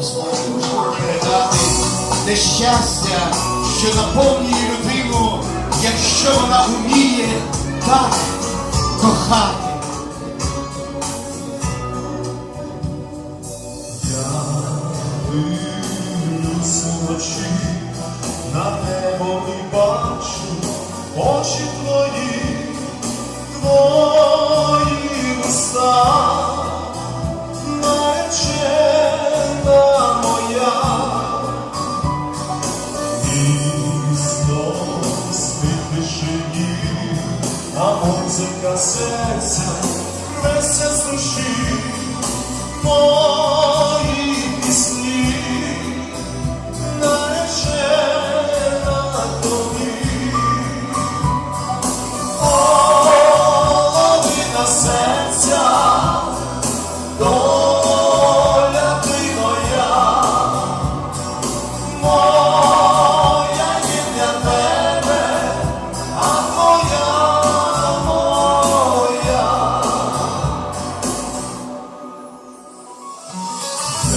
можливо передати те щастя, що наповнює людину, якщо вона вміє так кохати. А музика серця рветься з душі. Мої пісні наречена тобі, половина серця,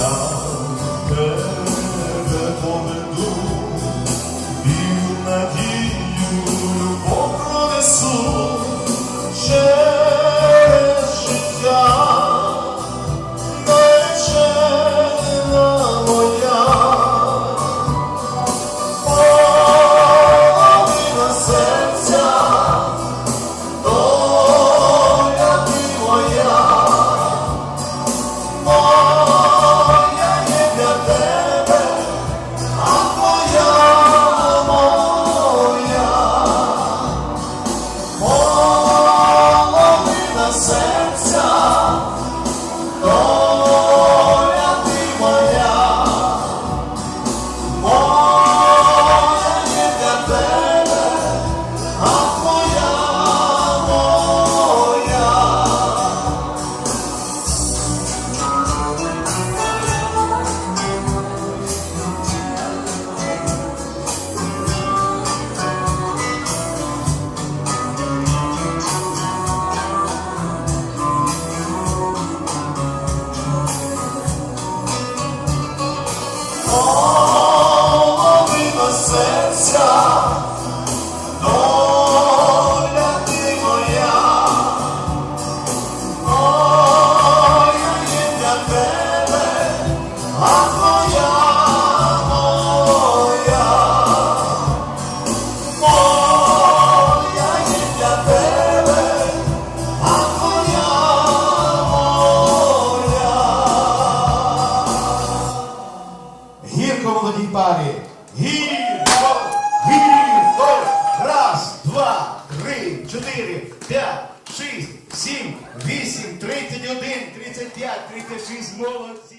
love. Гірко молодій парі. Гірко! Два, три, чотири, п'ять, шість, сім, вісім, тридцять один, тридцять п'ять, тридцять шість, молодці.